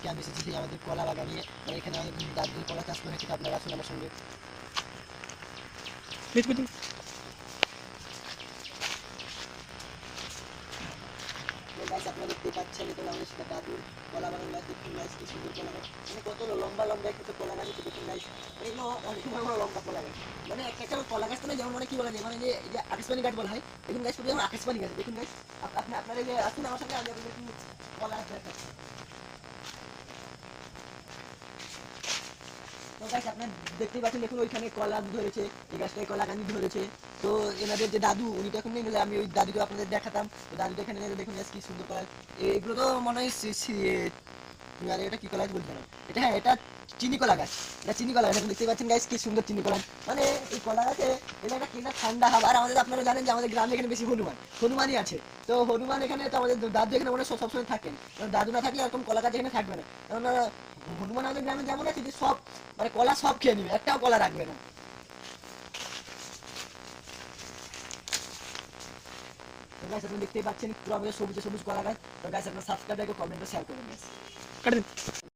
আজকে আমি এসেছি আমাদের কলা বাগানে। আর এখানে আমাদের দাদু কলা চাষ করে কিন্তু আপনারা আসুন আমার সঙ্গে। আপনারা দাদুর মানে লম্বা লম্বা কলা এগুলো অনেক কলা গাছ। মানে যেমন মানে কি বলা মানে হয় আপনি আসুন আমার সঙ্গে, আমি কলা গাছ আপনার দেখতেই পাচ্ছেন, দেখুন ওইখানে কলা ধরেছে, এই গাছটায় কলা গাছ ধরেছে। তো এনাদের যে দাদু, উনি তো এখন গেলে আমি ওই দাদুকে আপনাদের দেখাতাম। তো দাদুটা এখানে দেখুন কি সুন্দর কলা। এগুলো তো মনে হয় আরে এটা কি কলা গাছ এটা হ্যাঁ এটা চিনি কলা গাছ। এটা চিনি কলা গাছ দেখতে পাচ্ছেন গাছ কি সুন্দর চিনি কলা। মানে এই কলা গাছে এটা একটা কিনা ঠান্ডা হাওয়া। আর আমাদের, আপনারা জানেন যে আমাদের গ্রামে এখানে বেশি হনুমান, হনুমানই আছে। তো হনুমান এখানে তো আমাদের দাদু এখানে মনে সবসময় থাকেন। দাদু না থাকলে এরকম কলা গাছ এখানে থাকবে না। কারণ হনুমান আমাদের গ্রামে যেমন আছে যে সব মানে কলা সব খেয়ে নিবে, একটাও কলা রাখবে না। গাছ আপনি দেখতেই পাচ্ছেন, পুরো আমাদের সবুজ সবুজ কলা গাছ। আপনার সাবস্ক্রাইব কমেন্ট শেয়ার করে দিন।